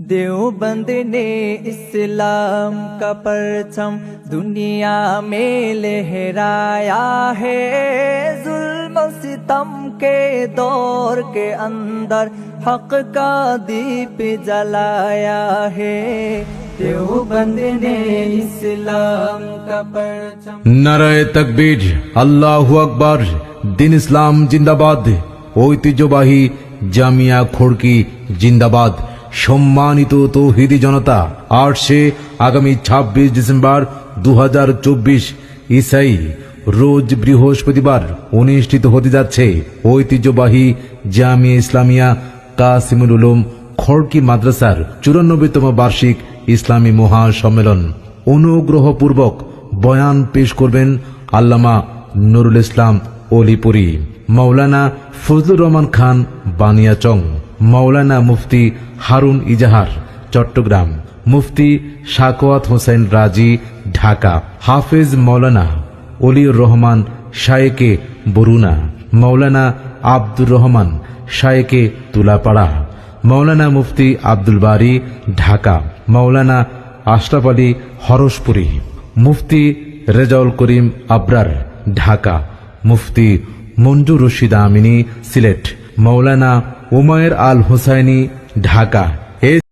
देवबंद ने इस्लाम का परचम दुनिया में लहराया है जुल्म सितम के दौर के अंदर हक का दीप जलाया है देवबंद ने इस्लाम का परचम নারায় তকবীর আল্লাহু আকবার দিন ইসলাম জিন্দাবাদ ঐতিহ্যবাহী জামিয়া খড়কি জিন্দাবাদ সম্মানিত তৌহিদি জনতা আসছে আগামী ২৬ ডিসেম্বর দু হাজার চব্বিশ ইসাই, রোজ বৃহস্পতিবার অনুষ্ঠিত হতে যাচ্ছে ঐতিহ্যবাহী জামিয়া ইসলামিয়া কাসিমুল উলুম খড়কি মাদ্রাসার চুরানব্বইতম বার্ষিক ইসলামী মহাসম্মেলন। অনুগ্রহপূর্বক বয়ান পেশ করবেন আল্লামা নুরুল ইসলাম অলিপুরি, মাওলানা ফজলুর রহমান খান বানিয়াচং। মাওলানা মুফতি হারুন ইজাহার, চট্টগ্রাম। মুফতি শাকওয়াত হোসেন রাজি, ঢাকা। হাফেজ মাওলানা অলিউর রহমান, শায়েকে বরুনা মাওলানা আব্দুর রহমান, শায়েকে তুলাপাড়া। মাওলানা মুফতি আব্দুল বারি, ঢাকা। মাওলানা আশরাফ আলী, হরসপুরি। মুফতি রেজাউল করিম আবরার, ঢাকা। মুফতি মঞ্জুর রশিদ আমিনী, সিলেট। মাওলানা উমায়ের আল হোসাইনি ঢাকা।